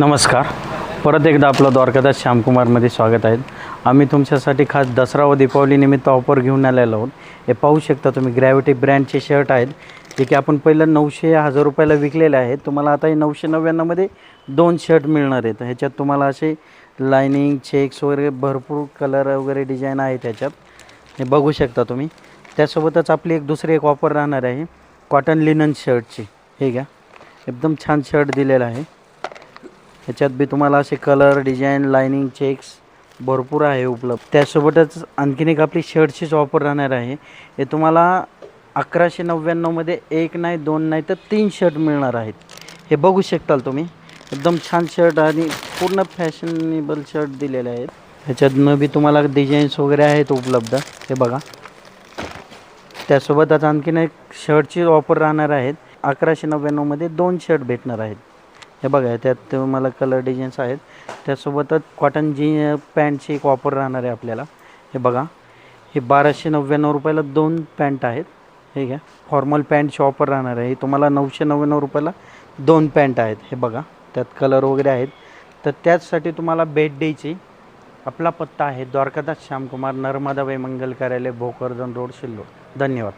नमस्कार. परत एकदा आपलं द्वारकादास श्यामकुमारमध्ये स्वागत आहे. आम्ही तुमच्यासाठी खास दसरा व दीपावलीनिमित्त ऑफर घेऊन आलेलो आहोत. हे पाहू शकता तुम्ही ग्रॅव्हिटी ब्रँडचे शर्ट आहेत जे की आपण पहिलं नऊशे हजार रुपयाला विकलेले आहेत. तुम्हाला आता हे नऊशे नव्याण्णवमध्ये दोन शर्ट मिळणार आहेत. ह्याच्यात तुम्हाला असे लायनिंग चेक्स वगैरे भरपूर कलर वगैरे डिझाईन आहे त्याच्यात हे बघू शकता तुम्ही. त्यासोबतच आपली एक दुसरी एक ऑफर राहणार आहे. कॉटन लिनन शर्टची हे घ्या. एकदम छान शर्ट दिलेला आहे. ह्याच्यात बी तुम्हाला असे कलर डिझाईन लायनिंग चेक्स भरपूर आहे उपलब्ध. त्यासोबतच आणखीन एक आपली शर्टचीच ऑफर राहणार आहे. हे तुम्हाला अकराशे नव्याण्णवमध्ये एक नाही दोन नाही तर तीन शर्ट मिळणार आहेत. हे बघू शकताल तुम्ही. एकदम छान शर्ट आणि पूर्ण फॅशनेबल शर्ट दिलेले आहेत. ह्याच्यातनं बी तुम्हाला डिझाईन्स वगैरे आहेत उपलब्ध. हे बघा. त्यासोबतच आणखीन एक शर्टची ऑफर राहणार आहेत. अकराशे नव्याण्णवमध्ये दोन शर्ट भेटणार आहेत. हे बघा त्यात तुम्हाला कलर डिझाईन्स आहेत. त्यासोबतच कॉटन जी पॅन्टची एक ऑफर राहणार आहे आपल्याला. हे बघा हे बाराशे नव्याण्णव रुपयाला दोन पॅन्ट आहेत. हे घ्या फॉर्मल पॅन्टची ऑफर राहणार आहे. तुम्हाला नऊशे नव्याण्णव रुपयाला दोन पॅन्ट आहेत. हे बघा त्यात कलर वगैरे आहेत. तर त्याचसाठी तुम्हाला भेट द्यायची. आपला पत्ता आहे द्वारकादास श्यामकुमार नर्मदा वै मंगल कार्यालय भोकरदन रोड शिल्लोड धन्यवाद.